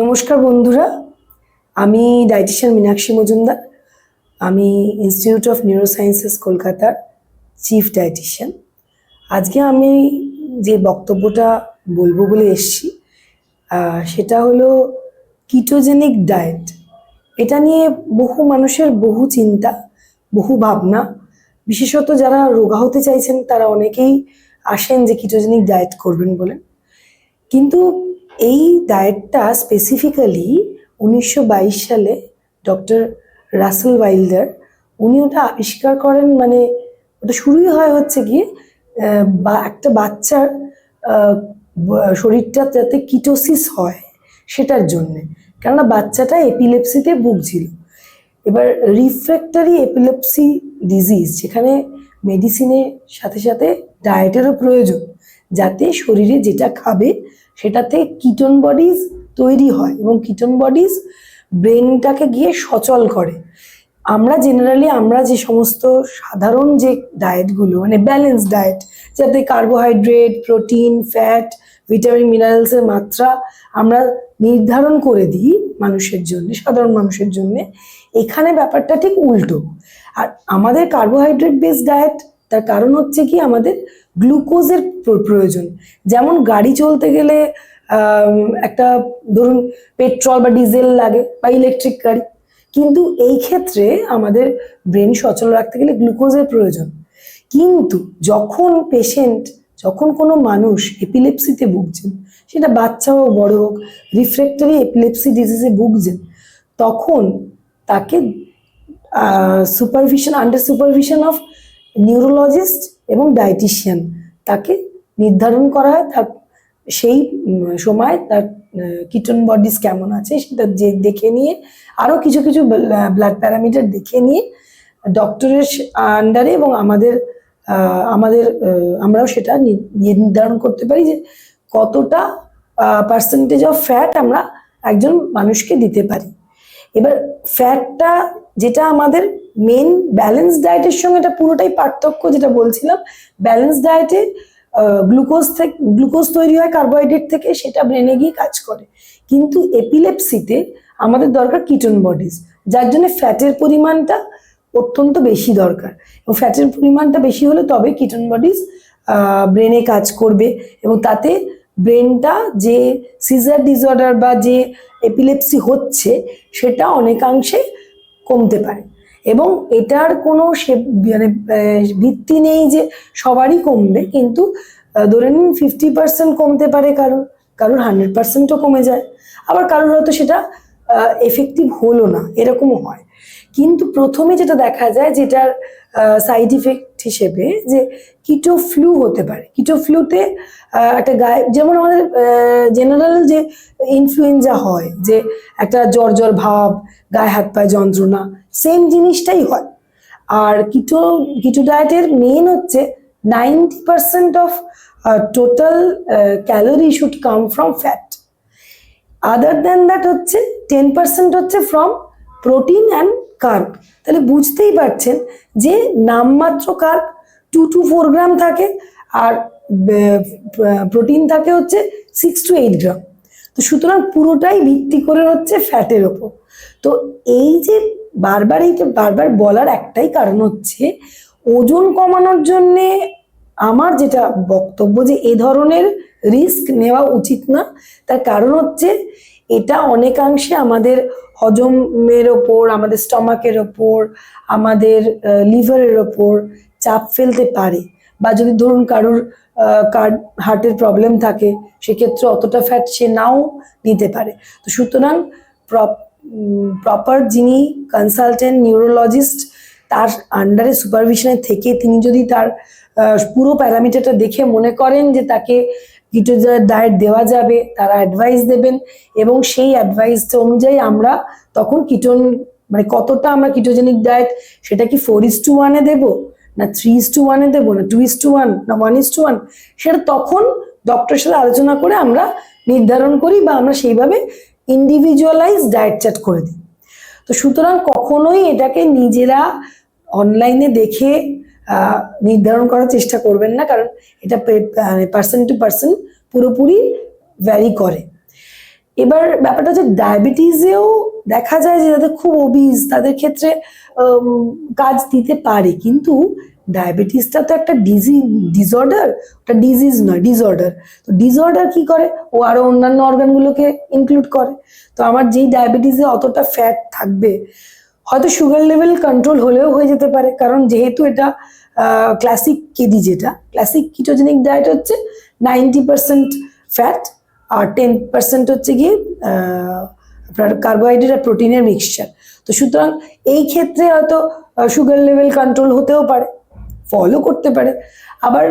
নমস্কার বন্ধুরা, আমি ডায়েটিশিয়ান মীনাক্ষী মজুমদার। আমি ইনস্টিটিউট অফ নিউরোসায়েন্সেস কলকাতার চিফ ডায়েটিশিয়ান আজকে আমি যে বক্তব্যটা বলব বলে এসছি সেটা হলো কিটোজেনিক ডায়েট এটা নিয়ে বহু মানুষের বহু চিন্তা, বহু ভাবনা। বিশেষত যারা রোগা হতে চাইছেন, তারা অনেকেই আসেন যে কিটোজেনিক ডায়েট করবেন বলে। কিন্তু এই ডায়েটটা স্পেসিফিক্যালি উনিশশো বাইশ সালে ডক্টর রাসেল ওয়াইল্ডার, উনি ওটা আবিষ্কার করেন মানে ওটা শুরুই হয় হচ্ছে গিয়ে বা একটা বাচ্চার শরীরটা যাতে কিটোসিস হয় সেটার জন্যে। কেননা বাচ্চাটা এপিলেপসিতে ভুগছিল। এবার রিফ্র্যাক্টরি এপিলেপসি ডিজিজ যেখানে মেডিসিনের সাথে সাথে ডায়েটেরও প্রয়োজন, যাতে শরীরে যেটা খাবে সেটাতে কিটন বডিজ তৈরি হয় এবং কিটন বডিজ ব্রেনটাকে গিয়ে সচল করে। আমরা জেনারেলি আমরা যে সমস্ত সাধারণ যে ডায়েটগুলো মানে ব্যালেন্স ডায়েট যাতে কার্বোহাইড্রেট প্রোটিন ফ্যাট ভিটামিন মিনারেলসের মাত্রা আমরা নির্ধারণ করে দিই মানুষের জন্য, সাধারণ মানুষের জন্য, এখানে ব্যাপারটা ঠিক উল্টো। আর আমাদের কার্বোহাইড্রেট বেসড ডায়েট তার কারণ হচ্ছে কি আমাদের গ্লুকোজের প্রয়োজন। যেমন গাড়ি চলতে গেলে একটা ধরুন পেট্রোল বা ডিজেল লাগে বা ইলেকট্রিক গাড়ি। কিন্তু এই ক্ষেত্রে আমাদের ব্রেন সচল রাখতে গেলে গ্লুকোজের প্রয়োজন। কিন্তু যখন পেশেন্ট, যখন কোনো মানুষ এপিলেপসিতে ভুগছেন, সেটা বাচ্চা হোক, বড় হোক রিফ্র্যাক্টরি এপিলেপসি ডিজিজে ভুগছেন, তখন তাকে supervision, under supervision of neurologist এবং ডায়েটিশিয়ান তাকে নির্ধারণ করা হয়, তার সেই সময় তার কিটন বডিজ কেমন আছে সেটা যে দেখে নিয়ে আরও কিছু কিছু ব্লাড প্যারামিটার দেখে নিয়ে ডক্টরের আন্ডারে এবং আমাদের আমাদের আমরাও সেটা নির্ধারণ করতে পারি যে কতটা পার্সেন্টেজ অফ ফ্যাট আমরা একজন মানুষকে দিতে পারি। এবার ফ্যাটটা যেটা আমাদের মেন ব্যালেন্স ডায়েটের সঙ্গে এটা পুরোটাই পার্থক্য যেটা বলছিলাম। ব্যালেন্স ডায়েটে গ্লুকোজ থেকে গ্লুকোজ তৈরি হয় কার্বোহাইড্রেট থেকে, সেটা ব্রেনে গিয়ে কাজ করে। কিন্তু এপিলেপসিতে আমাদের দরকার কিটন বডিজ যার জন্য ফ্যাটের পরিমাণটা অত্যন্ত বেশি দরকার। এবং ফ্যাটের পরিমাণটা বেশি হলে তবে কিটন বডিজ ব্রেনে কাজ করবে। এবং তাতে ব্রেনটা যে সিজার ডিসঅর্ডার বা যে এপিলেপসি হচ্ছে, সেটা অনেকাংশে কমতে পারে। এবং এটার কোনো সে মানে ভিত্তি নেই যে সবারই কমবে, কিন্তু ধরে নিন ফিফটি পার্সেন্ট কমতে পারে কারোর কারোর হান্ড্রেড পার্সেন্টও কমে যায়। আবার কারোর হয়তো সেটা এফেক্টিভ হলো না, এরকমও হয়। কিন্তু প্রথমে যেটা দেখা যায়, যেটার সাইড ইফেক্ট হিসেবে যে কিটো ফ্লু হতে পারে। কিটো ফ্লুতে একটা গায়ে যেমন আমাদের জেনারেল যে ইনফ্লুয়েঞ্জা হয়, যে একটা জ্বর জ্বর ভাব, গায়ে হাত পায়ে যন্ত্রণা সেম জিনিসটাই হয়। আর কিটো কিটো ডায়েটের মেন হচ্ছে ninety percent of total calorie should come from fat other than that হচ্ছে টেন পার্সেন্ট হচ্ছে ফ্রম প্রোটিন অ্যান্ড কার্ব তাহলে বুঝতেই পারছেন যে নামমাত্র carb two to four gram থাকে আর প্রোটিন থাকে হচ্ছে সিক্স টু এইট গ্রাম তো সুতরাং পুরোটাই ভিত্তি করে হচ্ছে ফ্যাটের ওপর। তো এই যে বারবার এইটা বারবার বলার একটাই কারণ হচ্ছে ওজন কমানোর জন্যে আমার যেটা বক্তব্য যে এ ধরনের রিস্ক নেওয়া উচিত না। তার কারণ হচ্ছে এটা অনেকাংশে আমাদের হজমের ওপর, আমাদের স্টমাকের ওপর, আমাদের লিভারের ওপর চাপ ফেলতে পারে। বা যদি ধরুন কারোর হার্টের প্রবলেম থাকে, সেক্ষেত্রে অতটা ফ্যাট সে নাও নিতে পারে। তো সুতরাং প্রপার যিনি কনসালটেন্ট নিউরোলজিস্ট তার আন্ডারে সুপারভিশনে থেকে তিনি যদি তার পুরো প্যারামিটারটা দেখে মনে করেন যে তাকে কিটো ডায়েট দেওয়া যাবে, তারা অ্যাডভাইস দেবেন এবং সেই অ্যাডভাইসটা অনুযায়ী আমরা তখন কিটোন মানে কতটা আমরা কিটোজেনিক ডায়েট সেটা কি ফোর ইস টু ওয়ানে দেবো, না থ্রি ইস টু ওয়ানে দেবো, না টু ইস টু ওয়ান না ওয়ান ইস টু ওয়ান সেটা তখন ডক্টরের সাথে আলোচনা করে আমরা নির্ধারণ করি বা আমরা সেইভাবে ইন্ডিভিজুয়ালাইজ ডায়েট চার্ট করে দিই। তো সুতরাং কখনোই এটাকে নিজেরা অনলাইনে দেখে নির্ধারণ করার চেষ্টা করবেন না, কারণ এটা পার্সন টু পার্সন পুরোপুরি ভ্যারি করে। এবার ব্যাপারটা হচ্ছে ডায়াবেটিসেও দেখা যায় যে যাদের খুব ওবিজ তাদের ক্ষেত্রে কাজ দিতে পারে, কিন্তু ডায়াবেটিসটা তো একটা ডিজিজ ডিসঅর্ডার ওটা ডিজিজ নয় ডিসঅর্ডার তো ডিসঅর্ডার কি করে? ও আরও অন্যান্য অর্গানগুলোকে ইনক্লুড করে। তো আমার যেই ডায়াবেটিসে অতটা ফ্যাট থাকবে হয়তো সুগার লেভেল কন্ট্রোল হলেও হয়ে যেতে পারে। কারণ যেহেতু এটা ক্লাসিক কেডি যেটা ক্লাসিক কিটোজেনিক ডায়েট হচ্ছে নাইনটি পার্সেন্ট ফ্যাট আর টেন পার্সেন্ট হচ্ছে গিয়ে আপনার কার্বোহাইড্রেট আর প্রোটিনের মিক্সচার তো সুতরাং এই ক্ষেত্রে হয়তো সুগার লেভেল কন্ট্রোল হতেও পারে ফলো করতে পারে। আবার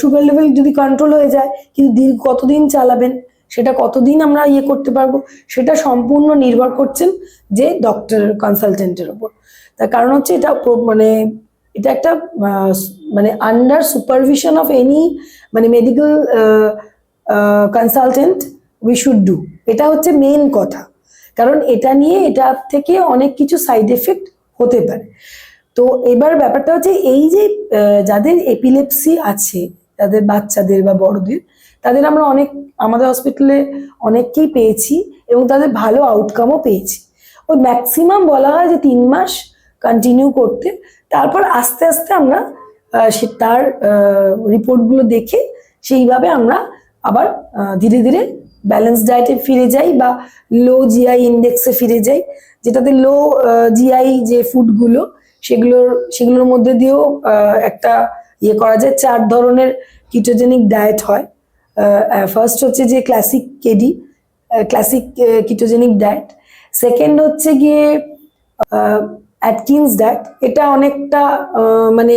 সুগার লেভেল যদি কন্ট্রোল হয়ে যায়, কিন্তু দীর্ঘ কতদিন চালাবেন? সেটা কতদিন আমরা ইয়ে করতে পারব? সেটা সম্পূর্ণ নির্ভর করছেন যে ডক্টর কনসালটেন্টের ওপর তার কারণ হচ্ছে এটা মানে এটা একটা মানে আন্ডার সুপারভিশন অফ এনি মানে medical consultant we should do এটা হচ্ছে মেন কথা। কারণ এটা নিয়ে এটা থেকে অনেক কিছু সাইড এফেক্ট হতে পারে। তো এবার ব্যাপারটা হচ্ছে এই যে যাদের এপিলেপসি আছে, তাদের বাচ্চাদের বা বড়দের তাদের আমরা অনেক, আমাদের হসপিটালে অনেককেই পেয়েছি এবং তাদের ভালো আউটকামও পেয়েছি। ওই ম্যাক্সিমাম বলা হয় যে তিন মাস কন্টিনিউ করতে, তারপর আস্তে আস্তে আমরা সে তার রিপোর্টগুলো দেখে সেইভাবে আমরা আবার ধীরে ধীরে ব্যালেন্স ডায়েটে ফিরে যাই বা লো জিআই ইন্ডেক্সে ফিরে যাই, যেটাতে লো জিআই যে ফুডগুলো সেগুলোর সেগুলোর মধ্যে দিয়েও একটা ইয়ে করা যায়, চার ধরনের কিটোজেনিক ডায়েট হয়। ফার্স্ট হচ্ছে যে classic KD classic ketogenic diet second হচ্ছে গিয়ে অ্যাটকিনস ডায়েট এটা অনেকটা মানে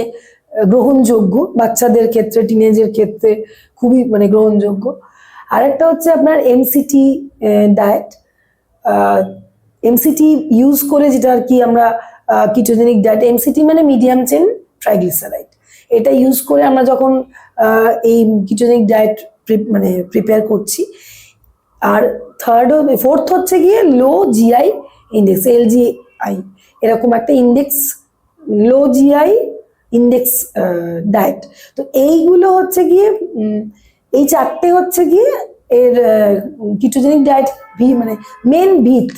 গ্রহণযোগ্য বাচ্চাদের ক্ষেত্রে টিনেজের ক্ষেত্রে খুবই মানে গ্রহণযোগ্য। আরেকটা হচ্ছে আপনার এমসিটি ডায়েট এমসিটি ইউজ করে যেটা আর কি আমরা কিটোজেনিক ডায়েট এমসিটি মানে মিডিয়াম চেন ট্রাইগ্লিসারাইড এটা ইউজ করে আমরা যখন এই কিটোজেনিক ডায়েট মানে প্রিপেয়ার করছি। আর থার্ড ফোর্থ হচ্ছে গিয়ে লো জিআই ইন্ডেক্স এলজিআই এরকম একটা index low GI index diet তো এইগুলো হচ্ছে গিয়ে এই চারটে হচ্ছে গিয়ে এর কিটোজেনিক ডায়েট ভি মানে মেন ভিত।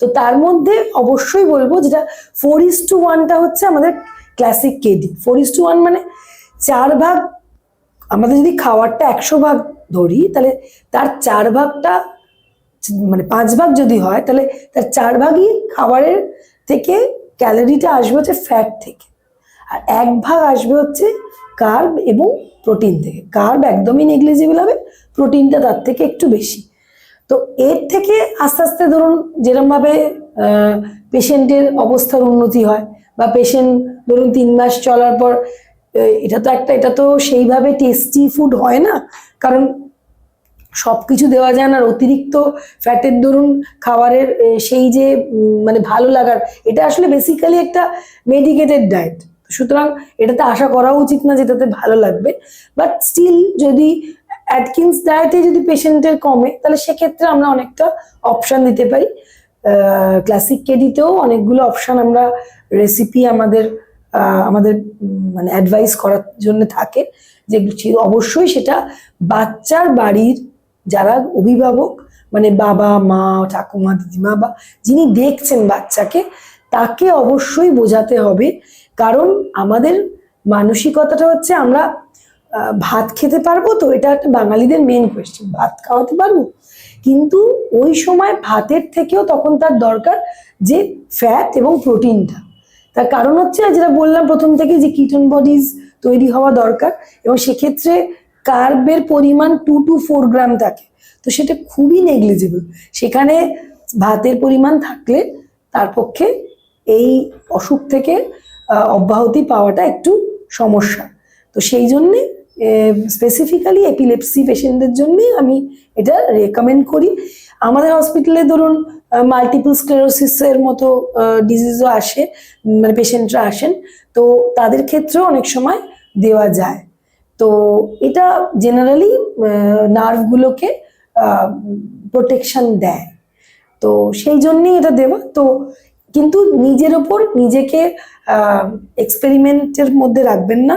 তো তার মধ্যে অবশ্যই বলব যেটা ফোর ইস টু ওয়ানটা হচ্ছে আমাদের classic KD four is to one মানে চার ভাগ, আমাদের যদি খাওয়ারটা একশো ভাগ ধরি, তাহলে তার চার ভাগটা মানে পাঁচ ভাগ যদি হয়, তাহলে তার চার ভাগই খাবারের থেকে ক্যালোরিটা আসবে হচ্ছে ফ্যাট থেকে। আর এক ভাগ আসবে হচ্ছে কার্ব এবং প্রোটিন থেকে। কার্ব একদমই নেগলিজিবল হবে প্রোটিনটা তার থেকে একটু বেশি। তো এর থেকে আস্তে আস্তে ধরুন যেরমভাবে পেশেন্টের অবস্থার উন্নতি হয়, বা পেশেন্ট ধরুন তিন মাস চলার পর এটা তো একটা, এটা তো সেইভাবে টেস্টি ফুড হয় না। কারণ সব কিছু দেওয়া যায় না। অতিরিক্ত ফ্যাটের দরুন খাবারের সেই যে মানে ভালো লাগার, এটা আসলে বেসিক্যালি একটা মেডিকেটেড ডায়েট সুতরাং এটাতে আশা করা উচিত না যেটাতে ভালো লাগবে। বাট স্টিল যদি অ্যাটকিন্স ডায়েটে যদি পেশেন্টের কমে, তাহলে সেক্ষেত্রে আমরা অনেকটা অপশান দিতে পারি। ক্লাসিক কেডিতেও অনেকগুলো অপশান আমরা রেসিপি আমাদের আমাদের মানে অ্যাডভাইস করার জন্য থাকে যে অবশ্যই সেটা বাচ্চার বাড়ির যারা অভিভাবক মানে বাবা, মা, ঠাকুমা, দিদিমা বা যিনি দেখছেন বাচ্চাকে, তাকে অবশ্যই বোঝাতে হবে। কারণ আমাদের মানসিকতাটা হচ্ছে আমরা ভাত খেতে পারব তো, এটা একটা বাঙালিদের মেন কোয়েশ্চেন ভাত খাওয়াতে পারব? কিন্তু ওই সময় ভাতের থেকেও তখন তার দরকার যে ফ্যাট এবং প্রোটিনটা তার কারণ হচ্ছে, যেটা বললাম প্রথম থেকে যে কিটন বডিজ তৈরি হওয়া দরকার এবং সেক্ষেত্রে কার্বের পরিমাণ টু টু ফোর গ্রাম থাকে। তো সেটা খুবই নেগলিজিবল সেখানে ভাতের পরিমাণ থাকলে তার পক্ষে এই অসুখ থেকে অব্যাহতি পাওয়াটা একটু সমস্যা। তো সেই জন্যে স্পেসিফিক্যালি এপিলেপসি পেশেন্টদের জন্যে আমি এটা রেকমেন্ড করি। আমাদের হসপিটালে ধরুন মাল্টিপল স্ক্লেরোসিসের মতো ডিজিজও আসে মানে পেশেন্টরা আসেন। তো তাদের ক্ষেত্রেও অনেক সময় দেওয়া যায়। তো এটা জেনারেলি নার্ভগুলোকে প্রোটেকশন দেয়। তো সেই জন্যই এটা দেওয়া। তো কিন্তু নিজের ওপর নিজেকে এক্সপেরিমেন্টের মধ্যে রাখবেন না।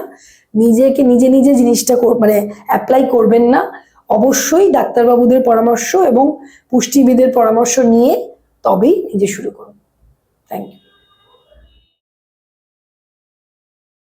নিজেকে নিজে নিজে জিনিসটা মানে অ্যাপ্লাই করবেন না। অবশ্যই ডাক্তারবাবুদের পরামর্শ এবং পুষ্টিবিদের পরামর্শ নিয়ে তবেই নিজে শুরু করুন। Thank you